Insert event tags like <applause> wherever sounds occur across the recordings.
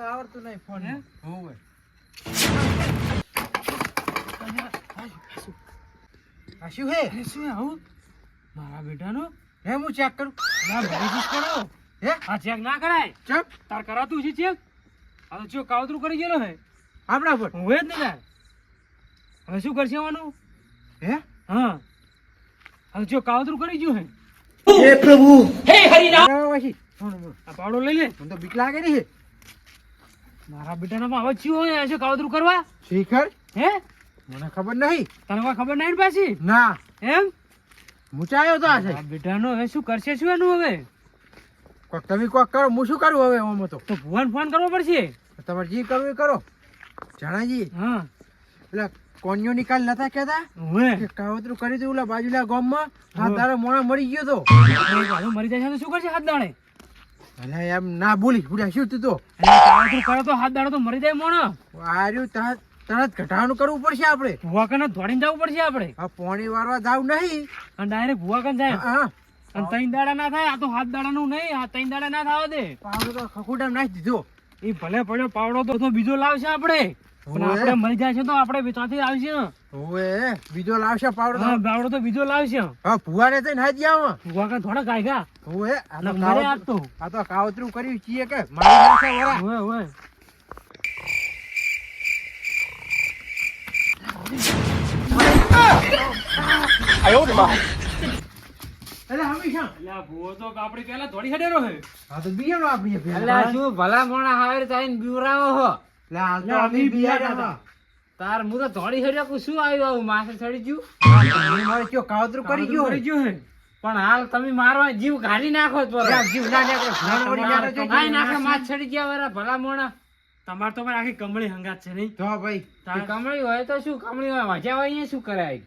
તો આવડતું નહીં ફોન હે? હોવે. શું હે? શું આવું? મારા બેટાનો? હે હું ચેક કરું. ના ભરી કરો હે? આ ચેક ના કરાય? તાર કરાતું છે ચેક આ તો ચો કાવતરું કરી ગયેલો હે. આપણા પર. હું જ નહીં હવે શું કરશે આવવાનું હે? હા. હવે જો કાવતરું કરી ગયું હે. હે પ્રભુ! હે આ પાવડો લઈ લે. મને તો બીક લાગે ને મારા બેટાના હવે ચિયો હોય છે કાવતરું કરવા? શ્રીખર હે? મને ખબર નહીં. તને કોઈ ખબર નહીં પાછી? ના. એમ? મૂંચાયો તો આ છે. બેટાનો હવે શું કરશે શું એનું હવે? કોક તમે કોક કરો હું શું કરું હવે આમાં તો? તો ભુવન ફોન કરવો પડશે. તમારે જે કરવું એ કરો. જણાજી. હા. પેલા કોન્યો નિકાલ નતા હવે કે કાવતરું કરી દઉં ઓલા બાજુલા ગામમાં. હા તારો મોણા મરી ગયો તો. મરી જાય છે તો શું કરશે હાથ દાડે? અલા એમ ના બોલી બુડા શું તું? તો કાવતરું કરે તો હાથ દાડો તો મરી જાય મોણો. વાર્યું તરત તરત ઘટાડવાનું કરવું પડશે આપણે. ભુવા કને દોડીને જવું પડશે આપણે. આ પોણી વારવા જાવ નહીં. અને ડાયરેક્ટ ભુવાકન જાય. હા અને ત્રણ દાડા ના થાય આ તો હાથ દાડાનું નહીં આ ત્રણ દાડા ના થવા દે. પાવડો તો ખખુડામાં નાખી દીધો. એ ભલે પડ્યો પાવડો તો બીજો લાવશે આપણે. પણ આપણે મળી જાય છે તો આપણે ત્યાંથી આવશે ઓએ બીજો લાવશે પાવડો હા પાવડો તો બીજો લાવશે. હા ફુવાને થઈને હાજી આવો. ભુવા કા થોડા ગાયગા? ઓએ આ તો મારે કાવતરું- તો આ તો કાવતરું કર્યું છીએ કે મારી પાસે વરા. ઓવે ઓવે. અરે હંમેશા આ ભુવો તો આપણી પહેલા દોડી હડેરો હે. હા તો બિયાનો આપડી પેલા. શું ભલા મોણા હારે તાઈને બીવરાવો હો? તો અમે હતા. તાર હું તો ધોળી હર્યો કુ શું આવ્યું આવું? માથે ચડી ગયું? મારે કયો કાવતરું કરી ગયો કરી ગયો હે પણ હાલ તમે મારવા જીવ કાઢી નાખો તો જીવ ના નાખો કાંઈ નાખે માથ ચડી ગયા વરા ભલા મોણા. તમાર તો ભાઈ આખી કમળી હંગાત છે નહીં. તો ભાઈ. તાર કમળી હોય તો શું? કમળી હોય મજા હોય અહીંયા શું કરાય?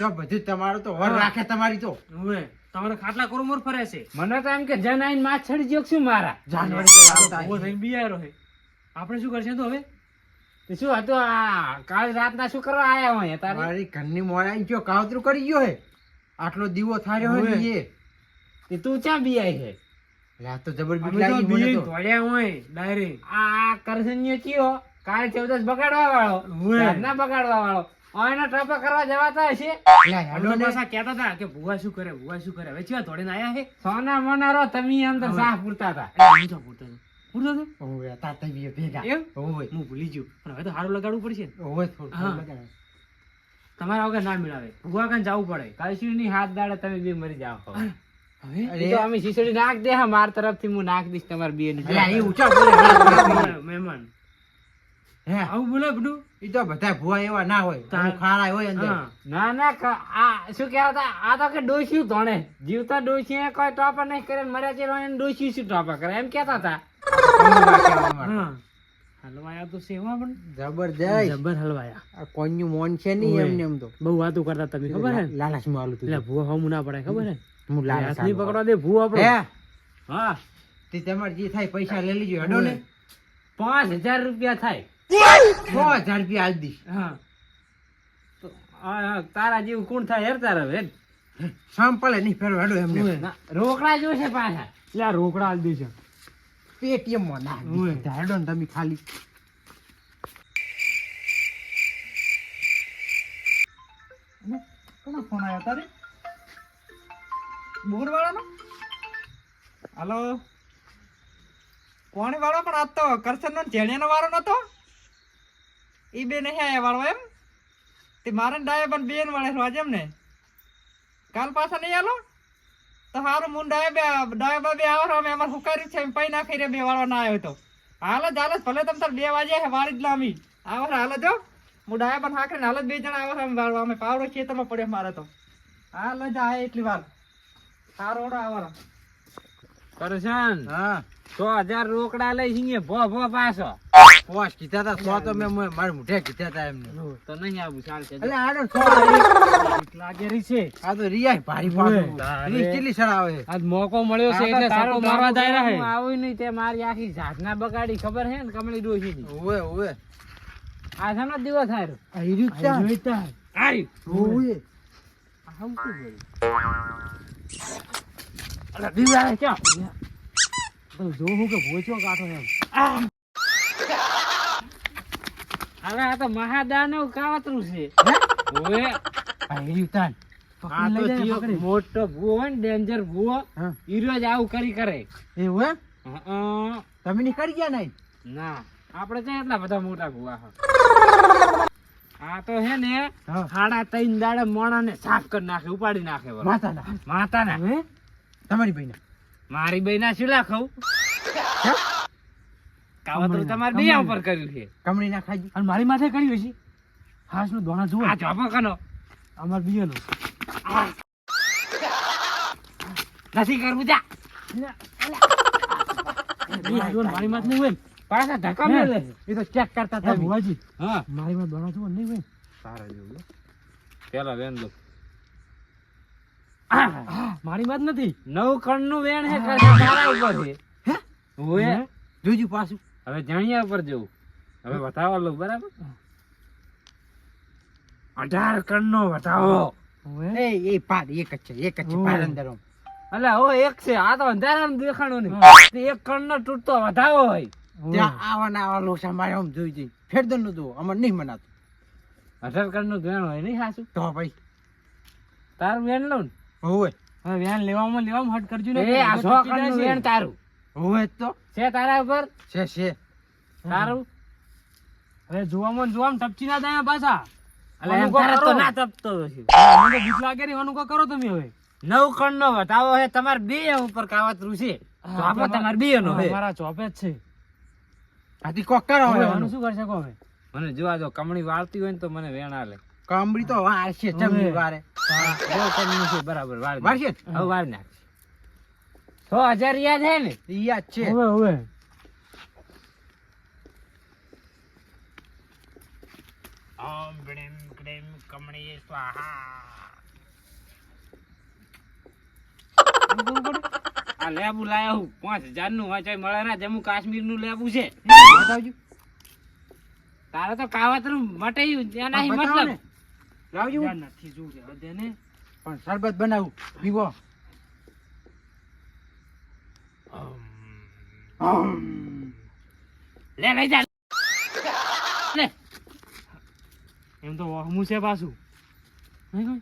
તો બધું તમારું તો વર રાખે તમારી તો. હવે તમારે ખાટલા કોરમોર ફરે છે. મને તો એમ કે જન આઈને માથ ચડી ગયો શું મારા? જાનવરી તો ભુવો થઈને બિયારો હે આપણે શું કરશે તો હવે? શું હતું? આ કાલ રાતના શું કરવા આયા હોય તારે? મારી ઘરની મોરાઈ ગયો કાવતરું કરી ગયો હે. આટલો દીવો થાર્યો હોય ને એ તે તું ક્યાં બિયાય છે? રાત તો જબર બીક લાગી મને તો. હોય ડાયરેક્ટ. આ કરસન્યો ચિયો કાલ ચૌદસ બગાડવા વાળો ના બગાડવા વાળો એનો ટ્રપ કરવા જવાતા હશે. એટલે પાછા કહેતા હતા કે ભુવા શું કરે ભુવા શું કરે. હવે ચેવા દોડીને આયા હે? સોના મોનારો તમે અંદર સાહ પૂરતા હતા પૂરતા હતો. પૂરતો હતો? ઓવે, તાતા બી ભેગા. ઓવે, હું ભૂલી ગયો. પણ હવે તો હારું લગાડવું પડશે ઓવે, થોડું હા. તમારા વગર ના મેળાવે. ભુવા કાન જવું પડે. કશું ની હાથ દાડે તમે બે મરી જાવ હવે? અમે શીશડી નાખ દે હા માર તરફથી હું નાખ દઈશ તમારે બે. મહેમાન. હે, આવું બોલે બધું? એ તો બધા ભુવા એવા ના હોય. તાર- ખારા હોય અંદર. ના ના આ શું કહેવાતા આ તો કે ડોસ્યું ધોણે. જીવતા ડોસી કોઈ ટોપા નહીં કરે મર્યા છે એને ડોસ્યું શું ટોપા કરે? એમ કહેતા હતા હલવાયા તો સેવા પણ. જબરજસ્ત. જબર હલવાયા. આ કોઈનું મોન છે નહીં. એમને એમ તો. બહુ વાતો કરતા તમે ખબર હે? લાલચમાં આલું એટલે ભૂવા હમું ના પડે ખબર હે? હું લાલચ નહીં પકડવા દે ભૂ આપણો હા? તે તમારે જે થાય પૈસા લઈ લીજો હેડો ને. પાંચ હજાર રૂપિયા થાય. હજાર રૂપિયા હા. આ- આ તારા જેવું કોણ થાય હેર તારા હવે? સાંભળે નહીં ફેર વાડો એમ રોકડા જોશે પાછા. એટલે આ રોકડા આલી છે પેટીએમમાં ના ઓવે. ને તમે ખાલી. કોનો ફોન આવ્યો તારે? બોર વાળાનો હાલો? કોણી વાળો પણ આજ તો કરશન નો વાળો નતો? ઈ બે નહીં આયા વાળો એમ? તે મારે ને ડાયા પણ બેન વાળે રોજ એમ ને? કાલ પાછા નહીં આલો? તો હારું મું ડાયા બે ડાયા બા બે આવો અમે અમારે હુકાર્યું છે એમ પૈ નાખી રે બે વાળો ના આવ્યો તો. હાલ જ હાલ જ ભલે તમે તાર બે વાગે હે વાળી જ લામી. આવો હાલ જ હું. ડાયા પણ હાકરે હાલ જ બે જણા આવો અમે વાળવા. અમે પાવડો ખેતરમાં પડ્યો મારે તો. હાલ જ આવે એટલી વાર. સારો ઓડો આવો. કરશન હા. સો હજાર રોકડા લઈ છીએ ભો ભો પાછો. પોસ કીધા તા સો તો મેં મારા મુઢે કીધા તા એમને. તો નહીં આવું ચાલશે એટલે આડો સો આ લાગેરી છે. તો રિયા ભારી પાડો. રી કેટલી સર આવે આજ મોકો મળ્યો છે એટલે તારો મારવા બાપુ જાય રહે. આવું નહીં તે મારી આખી જાતના બગાડી ખબર હે ને કમળી ડોશી ની ઓવે ઓવે. આ શાનો દિવસ થાય આ હીરું જ આ છે. જોઈતા આઈ ઓવે. આમ શું બોલ અલા, દીવા ક્યાં? તો જો હું કે ભોચો કાઠો એમ. હવે આ તો મહાદાનવ કાવતરું છે. ઓએ આ તો મોટો ભૂવો હોય ને ડેન્જર ભૂવો ઈરો જ આવું કરી કરે. એવું એમ? તમે ની ગયા નહીં? ના. આપણે તો એટલા બધા મોટા ભૂવા આ તો હે ને સાડા ત્રણ દાડે મોણા ને સાફ કરી નાખે ઉપાડી નાખે. માતાના. માતા ના તમારી બહેના. મારી બેન ના શીલા ખાવ કાવતરું તમારે બે ઉપર કર્યું છે. કમળી ના ખાઈ અને મારી માથે કર્યું છે હાસનું દોણા જુઓ. આ ચોપો કનો અમાર બીજાનું. નથી કરવું જા. મારી માથે નહીં હોય પાછા ધક્કા મેલે એ તો ચેક કરતા હતા ભુવાજી. હા. મારી માં દોણા જુઓ નહીં હોય સારા જેવું પેલા વેન લો મારી માં નથી. નવ કણનું વેણ હે. તારા ઉપર છે. હે? પાછું. હવે જાણ્યા ઉપર જવું. હવે બતાવો લો બરાબર? અઢાર કણ નો બતાવો એ એ પાર એક જ છે એક જ છે પાર અંદર આમ. અલે હો એક છે. આ તો અંધારામાં દેખાણું નહીં એક કણ નો તૂટતો વધાવો હોય. ત્યાં આવવાના આવવાનું આવા લોસા મારે આમ જોઈ જોઈ. ફેરદનનું તો અમારે નહીં મનાતું. અઢાર કણનું વેણ હોય નહીં સાચું? તો ભાઈ. તારું વેન લઉં હોય હવે. વેન લેવામાં લેવામાં હટ કરજો ને. ને એ આ સો કણનું વેન તારું. હોવે તો. છે તારા ઉપર? છે છે. તારું હવે જોવામાં જોવામાં ટપચી ના થાય પાછા. અલે આનું એમ કોક તારે તો ના તપતો મને બીક લાગે ને એનું કરો તમે હવે. નવ કણ નો બતાવો હે તમારે બે ઉપર કાવતરું છે. તો આપણે તમારે બે નો હે મારા ચોપે જ છે. આથી કોક કરો હવે હવે આનું આનું. શું કરશે હવે? મને જોવા જો કમળી વાળતી હોય ને તો મને વેણ આલે. કમળી તો વાળશે છે ચમની વારે. હા, જો કમળી છે બરાબર વાળશે વાર છે? હવે વાળી નાખ. છ હજાર યાદ હે ને? યાદ છે. હવે હવે. ઓમ ગ્રીમ ગ્રીમ કમણી સ્વાહા. આ લેબુ લાયા હું. પાંચ હજારનું વાંચાય મળે ના જમ્મુ કાશ્મીરનું લેબુ છે બતાવજો. તારે તો કાવતરું મટાયું ત્યાં નહીં મતલબ. લાવજો. નથી જોવું છે બધે ને. પણ શરબત બનાવું. પીવો. લે લઈ જા. લે. એમ તો હું છે પાછું. હા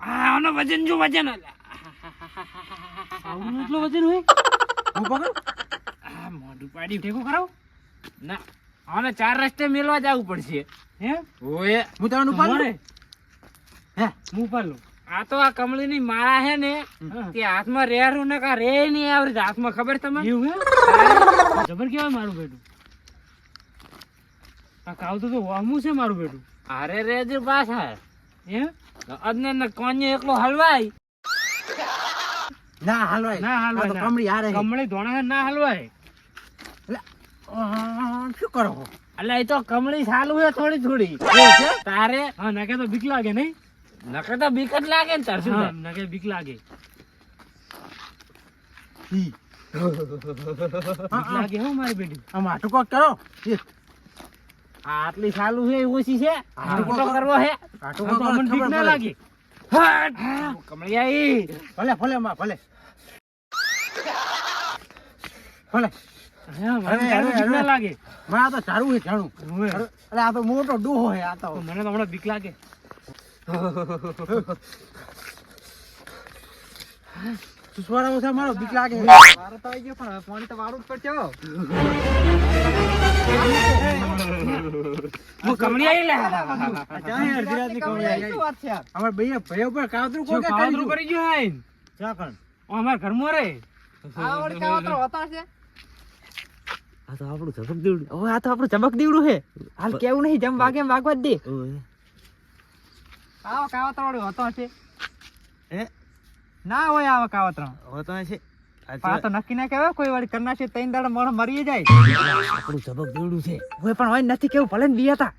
આ આનો વજન જો વજન. આવું એટલો વજન હોય? હું પકડ? આ મોઢું પાડી ટેકો કરાવ. ના આને ચાર રસ્તે મેલવા જવું પડશે. હે? ઓએ. હું તમને ઉપાડું? હે હું લઉં. આ તો આ કમળીની માળા હે ને. તે હાથમાં રેરું ને કા રે નહીં આવડે હાથમાં ખબર તમને? જબર કેવાય મારું બેટું? આ કાવતું તો વામું છે મારું બેટું. અરે રેજ પાછા. હે અદને ને કોnye એકલો હલવાય? ના હાલવાય. ના હાલવાય. કમળી હારે છે. કમળી ધોણા હે ના હલવાય. શું કરો? એટલે એ તો કમળી ચાલુ હે થોડી થોડી. તારે હા નાખે તો બીક લાગે નહીં. નકર તો બીક જ લાગે ને તાર શું હા બીક લાગે. બીક લાગે હો મારી બેટી. આ માટું કોક કરો. આટલી સાલું છે ઓછી છે. આટું કરવો હે. આટું કોક તો બીક ના લાગે. કમળિયાઈ ભલે ભલે માં ભલે. ભલે. હા. લાગે. મને આ તો સારું છે જાણું. અરે આ તો મોટો ડોહો છે આ તો. મને તો હમણાં બીક લાગે. સુસવાડા ઓછા મારો બીક લાગે. મારો તો આવી ગયો પણ પાણી તો વાળું હું. લે. ચાહે અડધી આવી. વાત છે? અમારા ભાઈએ ઉપર કાવતરું કાવતરું કરી ગયો હે કણ અમારા આ વળી કાવતરો હોતા છે આ તો આપણું ચમક દીવડું. હવે આ તો આપણું ચમક દીવડું છે. હાલ કેવું નહીં જેમ વાગે એમ વાગવા જ દે. આવો કાવતરો વળી હોતો છે હે? ના હોય આવા કાવતરો હોતો છે આ તો નક્કી ના કહેવાય કોઈ વાળી કરના છે ત્રણ દાડા મોણ મરી જાય. આપણું ચમક દીવડું છે. હોય પણ હોય નથી કેવું ભલે બી હતા.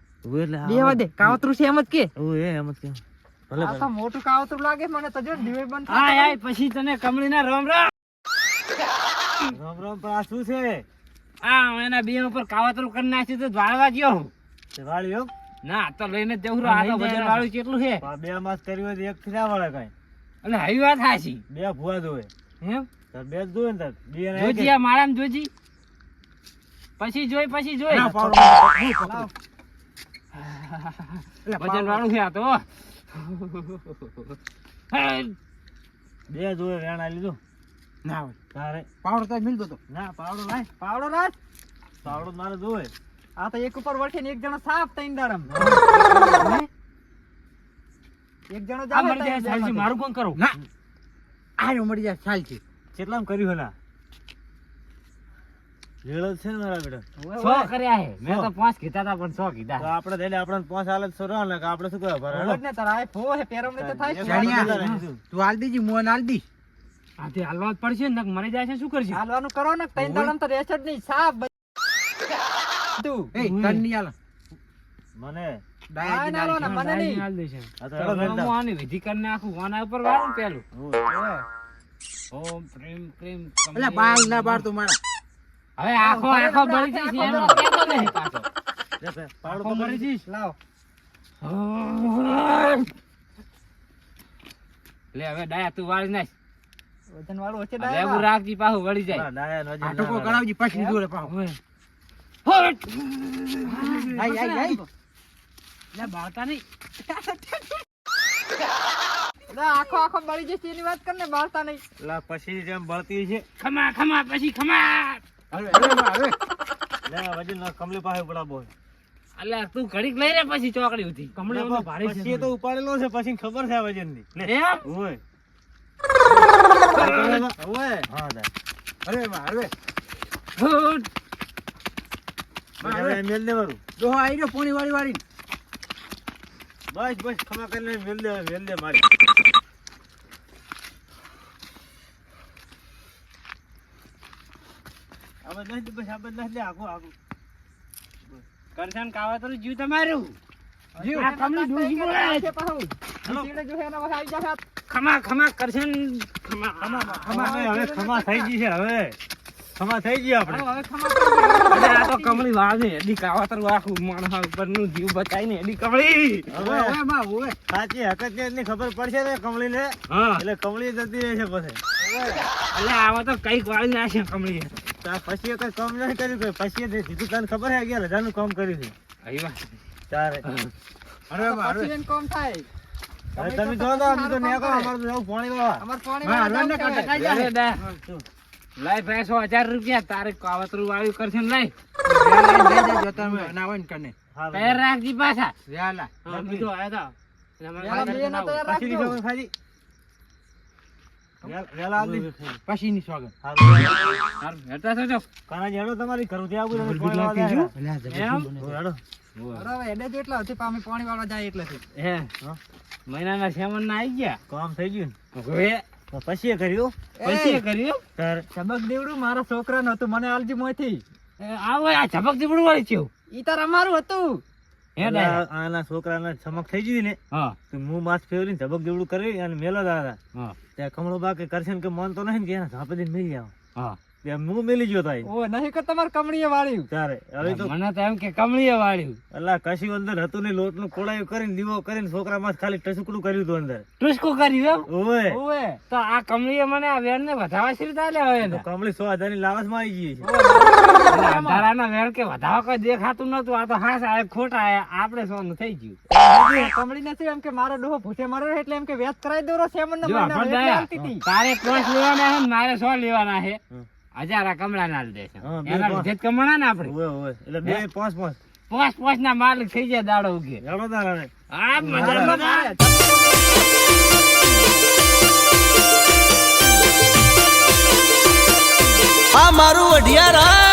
બેવા દે કાવતરું છે એમ જ કે. આ તો મોટું કાવતરું લાગે મને તો જો દિવે બંધ હા આય પછી તને કમળીના રોમ રામ. રોમ રામ પણ આ શું છે? આ એના બે ઉપર કાવતરું કરી નાખ્યું તો વાળવા ગયો ના તો લઈને જવું આ તો વજન વાળું કેટલું છે? બે માસ કર્યું હોય એક થી ના વળે કઈ. એટલે હવી વાત હાચી. બે ભૂવા જોવે એમ? બે જોવે ને બે જોજી આ માળામાં જોજી. પછી જોઈ પછી જોઈ. વજન વાળું છે આ તો. બે જોડે રેણા લીધું ના હોય. તારે. પાવડો તો મિલતો તો. ના પાવડો લાય. પાવડો રાજ પાવડો મારે જોવે આ તો એક ઉપર વળશે ને એક જણો સાફ થઈને દાડમ. <laughs> એક જણો જા મરી જાય ત્રણ મારું કોણ કરો? ના. આયો મરી જાય છે કેટલામ કર્યું હલા? રેડો છે ને મારા બેટા. સો કર્યા હે. મેં તો પાંચ કીધા હતા પણ સો તો આપણે દેલે આપણે પાંચ હાલત સો રહો ને આપણે શું કરવા ભરે ને તારા આ ફો હે પેરવણી તો થાય જાણ્યા? તું હાલ દીજી મોન હાલ દી. આથી હાલવા જ પડશે ને નક મરી જાય છે શું કરશે? હાલવાનું કરો ને તૈન દાડમ તો રહેશે જ નહીં. સાફ એ મને. ના, ના, મને નહીં. દેશે તો તો હેડો હું આની વિધિ કરી નાખું. આના ઉપર વાળું પેલું. ઓમ પ્રેમ પ્રેમ એટલે બાલ ના બાર તું મારા. હવે આખો આખો બળી જઈશ એમ. કહેતો નહીં પાછો. લે જઈશ લાવ. હવે ડાયા તું વાળી નાખ. વજન વાળું હશે ડાયા રાખજી પાછું વળી જાય. ડાયા નો. કરાવજી પછી જોડે પાહો આય આય આઈ લે બાળતા નહીં. આખો આખો બળી જશે એની વાત કરને બાળતા નહીં. લા, પછી જેમ બળતી છે. ખમા ખમા પછી ખમા. હવે હવે લે આ વજન કમલી પાસે પડાબો અલ્યા તું ઘડીક લઈ રે પછી ચોકડી ઉધી કમળી લે, પછી તો ઉપાડેલો છે પછી ખબર છે વજનની લે. ઓય. ઓય. હા દા. અરે મારવે મેલ દે મારું દોહો આઈ રહ્યો પોણી વાળી વાળી બસ બસ ખમા કરીને મેલ દે મેલ દે મારી. આબદ નાખ દે બસ આબદ નાખ દે આખું આખું. કરશન કાવતરું જીવ તમારું. જીવ. આ કમળી ડોસી બોલાય છે પાછું. નીચે જો હે એના આવી જશે. ખમા ખમા કરશન. ખમા ખમા નહીં, હવે ખમા થઈ ગઈ છે હવે. ખમા થઈ ગઈ આપણે. અરે આ તો કમળી વાળે એડી કાવતરું આખું માણસ ઉપરનું જીવ બચાઈને એડી કમળી. હવે હવે માં, હવે. સાચી હકીકતની ખબર પડશે ને કમળી ને હા. એટલે કમળી જતી રહેશે પછી. એટલે આવા તો કંઈક વાળી નાખે કમળી. તો પછી કઈ કામ નથી કર્યું કે પછી એ સીધું તને ખબર હે ગયા હજારનું કામ કર્યું છે? તારે હવે માં, પછી હવે થાય. તમે જો તો અમે તો નેકો અમારે જવું પાણી વાળવા અમારે પાણી વાળા દા. લાય પૈસો હજાર રૂપિયા. તારે કાવતરું વાળ્યું કરશે ને લઈ લઈ હા, રાખજી. પાછા બે ના સેવન ના આવી ગયા. કામ થઈ ગયું હવે ને? તો પછી કર્યું? પછી કર્યું? ચબક દેવડું મારા છોકરાનું હતું, મને આલજી મોથી આવો આ ચમક દીવડું વાળી છે. ઈ તાર અમારું હતું. હે? આના છોકરાને ચમક થઈ ગઈ ને હા. તો મું માસ ધબક જેવડું કરી અને મેલો દાદા. હા. ત્યાં કમળો બા કે કરશે કે મન તો નહીં કે એને ઝાપે મેલી આવો. હા. હું મેલી ગયો તાઈ. ઓ, નહીં કે તમારે કમળીએ વાળ્યું. તારે. હવે તો મને તો એમ કે કમળીએ વાળ્યું. અલા કશું અંદર હતું નહીં લોટનું કોળાયું કરીને દીવો કરીને છોકરા માં ખાલી ટસુકડું કર્યું હતું અંદર. ટુસકું કર્યું એમ? ઓવે ઓવે. તો આ કમળીએ મને આ વેણ ને વધાવા શી રીતે આલ્યા હોય કમળી સો હજારની લાલચમાં આવી ગઈ છે. અંધારાના વેણ કે વધાવા કોઈ દેખાતું નતું આ તો હાસ આ ખોટા આપડે આપણે સોનું થઈ ગયું. કમળી નથી એમ કે મારો ડોહો ભૂસે મારો એટલે એમ કે વેચ કરાવી દો સેમન જો તારે પાંચ લેવાના છે મારે સો લેવાના છે. હજાર કમળા ના લીધે છે. એના પાંચ. લીધે જ કમાણા ને આપણે એટલે બે પાંચ પાંચ પાંચ. પાંચ ના માલિક થઈ જાય દાડો ઉગે. હેડો તારા આ મજા મજા આ મારું અઢિયારા